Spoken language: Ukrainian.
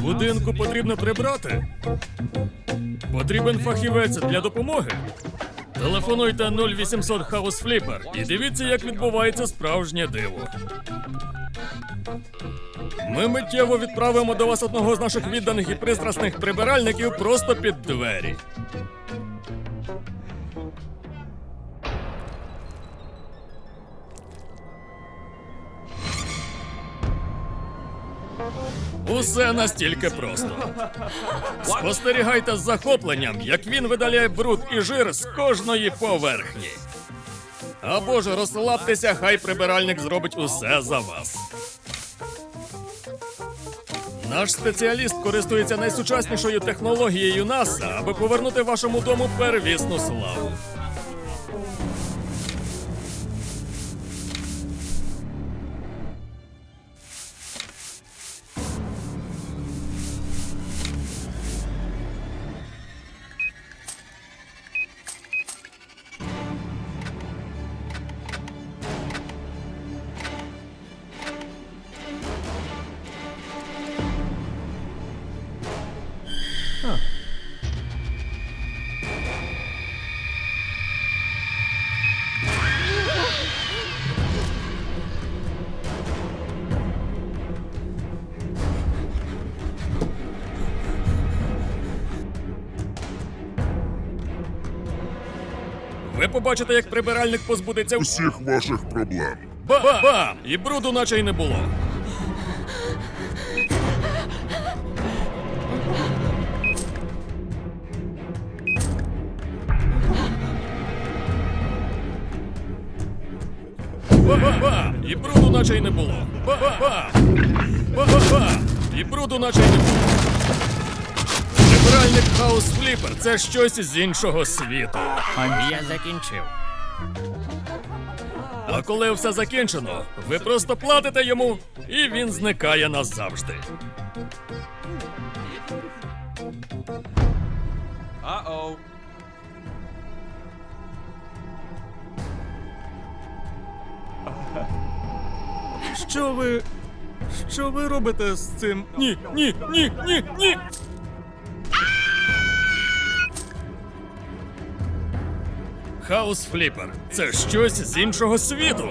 Будинку потрібно прибрати. Потрібен фахівець для допомоги. Телефонуйте 0800 House Flipper і дивіться, як відбувається справжнє диво. Ми миттєво відправимо до вас одного з наших відданих і пристрасних прибиральників просто під двері. Усе настільки просто. Спостерігайте з захопленням, як він видаляє бруд і жир з кожної поверхні. Або ж розслабтеся, хай прибиральник зробить усе за вас. Наш спеціаліст користується найсучаснішою технологією НАСА, аби повернути вашому дому первісну славу. Ви побачите, як прибиральник позбудеться усіх ваших проблем. Ба-бам! І бруду наче й не було. Ба-ба-бам! І бруду наче й не було. Ба-ба-бам! Ба-ба-бам! І бруду наче й не було. Прибиральник Хаус Фліпер це щось з іншого світу. Я закінчив. А коли все закінчено, ви просто платите йому, і він зникає назавжди. Uh-oh. Що ви. Що ви робите з цим? Ні, ні, ні, ні, ні. Хаус Фліпер це щось з іншого світу.